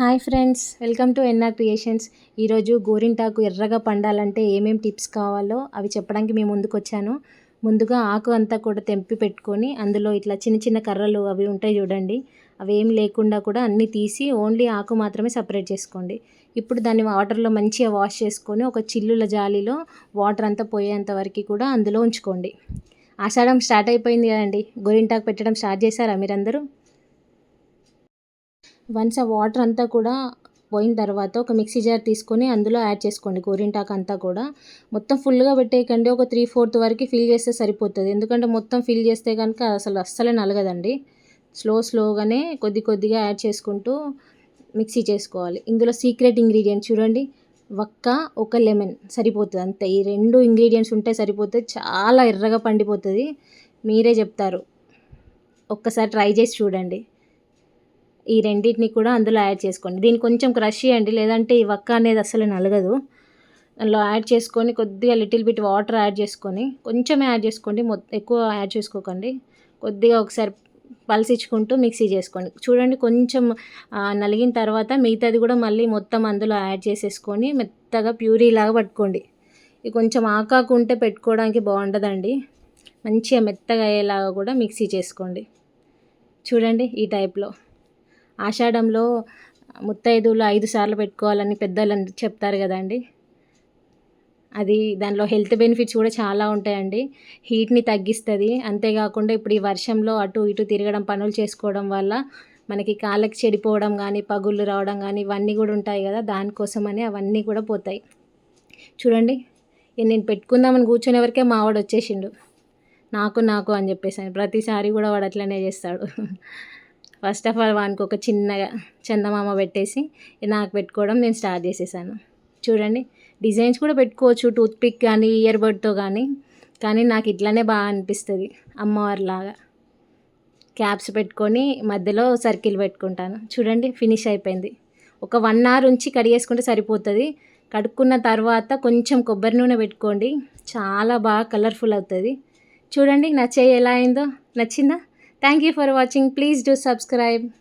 Hi friends welcome to NR creations. ఈరోజు గోరింటాకు ఎర్రగా పండాలంటే ఏమేం టిప్స్ కావాలో అవి చెప్పడానికి మేము ముందుకు వచ్చాను ముందుగా ఆకు అంతా కూడా తెంపి పెట్టుకొని అందులో ఇట్లా చిన్న చిన్న కర్రలు అవి ఉంటాయి చూడండి. అవి ఏం లేకుండా కూడా అన్నీ తీసి ఓన్లీ ఆకు మాత్రమే సపరేట్ చేసుకోండి. ఇప్పుడు దాన్ని వాటర్లో మంచిగా వాష్ చేసుకొని ఒక చిల్లుల జాలీలో వాటర్ అంతా పోయేంత వరకు కూడా అందులో ఉంచుకోండి. ఆషాఢం స్టార్ట్ అయిపోయింది కదండి. గోరింటాకు పెట్టడం స్టార్ట్ చేశారా మీరందరూ? వన్స్ ఆ వాటర్ అంతా కూడా పోయిన తర్వాత ఒక మిక్సీ జార్ తీసుకొని అందులో యాడ్ చేసుకోండి గోరింటాకు అంతా కూడా. మొత్తం ఫుల్గా పెట్టేయకండి ఒక త్రీ ఫోర్త్ వరకు ఫిల్ చేస్తే సరిపోతుంది. ఎందుకంటే మొత్తం ఫిల్ చేస్తే కనుక అసలు అస్సలే నలగదండి. స్లో స్లోగానే కొద్ది కొద్దిగా యాడ్ చేసుకుంటూ మిక్సీ చేసుకోవాలి. ఇందులో సీక్రెట్ ఇంగ్రీడియంట్ చూడండి వక్క ఒక లెమన్ సరిపోతుంది అంతే. ఈ రెండు ఇంగ్రీడియంట్స్ ఉంటే సరిపోతుంది చాలా ఎర్రగా పండిపోతుంది. మీరే చెప్తారు. ఒక్కసారి ట్రై చేసి చూడండి. ఈ రెండింటిని కూడా అందులో యాడ్ చేసుకోండి. దీన్ని కొంచెం క్రష్ చేయండి. లేదంటే ఈ వక్క అనేది అసలు నలగదు. అందులో యాడ్ చేసుకొని కొద్దిగా లిటిల్ బిట్ వాటర్ యాడ్ చేసుకొని కొంచెమే యాడ్ చేసుకోండి. మొత్తం ఎక్కువ యాడ్ చేసుకోకండి. కొద్దిగా ఒకసారి పలిసించుకుంటూ మిక్సీ చేసుకోండి. చూడండి కొంచెం నలిగిన తర్వాత మిగతాది కూడా మళ్ళీ మొత్తం అందులో యాడ్ చేసేసుకొని మెత్తగా ప్యూరీ లాగా పట్టుకోండి. ఇది కొంచెం ఆకాకు ఉంటే పెట్టుకోవడానికి బాగుంటుందండి మంచిగా మెత్తగా అయ్యేలాగా కూడా మిక్సీ చేసుకోండి. చూడండి ఈ టైప్లో ఆషాఢంలో ముత్తైదువులు ఐదు సార్లు పెట్టుకోవాలని పెద్దలు చెప్తారు కదండి. అది దానిలో హెల్త్ బెనిఫిట్స్ కూడా చాలా ఉంటాయండి. హీట్ని తగ్గిస్తుంది. అంతేకాకుండా ఇప్పుడు ఈ వర్షంలో అటు ఇటు తిరగడం పనులు చేసుకోవడం వల్ల మనకి కాళ్ళకి చెడిపోవడం కానీ పగుళ్ళు రావడం కానీ ఇవన్నీ కూడా ఉంటాయి కదా. దానికోసమని అవన్నీ కూడా పోతాయి. చూడండి నేను పెట్టుకుందామని కూర్చునే వరకే మావాడు వచ్చేసిండు. నాకు నాకు అని చెప్పేసి ప్రతిసారి కూడా వాడు అట్లనే చేస్తాడు. ఫస్ట్ ఆఫ్ ఆల్ వానికి ఒక చిన్నగా చందమామ పెట్టేసి నాకు పెట్టుకోవడం నేను స్టార్ట్ చేసేసాను. చూడండి డిజైన్స్ కూడా పెట్టుకోవచ్చు టూత్ పిక్ కానీ ఇయర్ బడ్తో కానీ కానీ నాకు ఇట్లానే బాగా అనిపిస్తుంది అమ్మవారిలాగా. క్యాప్స్ పెట్టుకొని మధ్యలో సర్కిల్ పెట్టుకుంటాను. చూడండి ఫినిష్ అయిపోయింది. ఒక వన్ అవర్ ఉంచి కడిగేసుకుంటే సరిపోతుంది. కడుక్కున్న తర్వాత కొంచెం కొబ్బరి నూనె పెట్టుకోండి. చాలా బాగా కలర్ఫుల్ అవుతుంది. చూడండి నా చేయి ఎలా అయిందో? నచ్చిందా? Thank you for watching. Please do subscribe.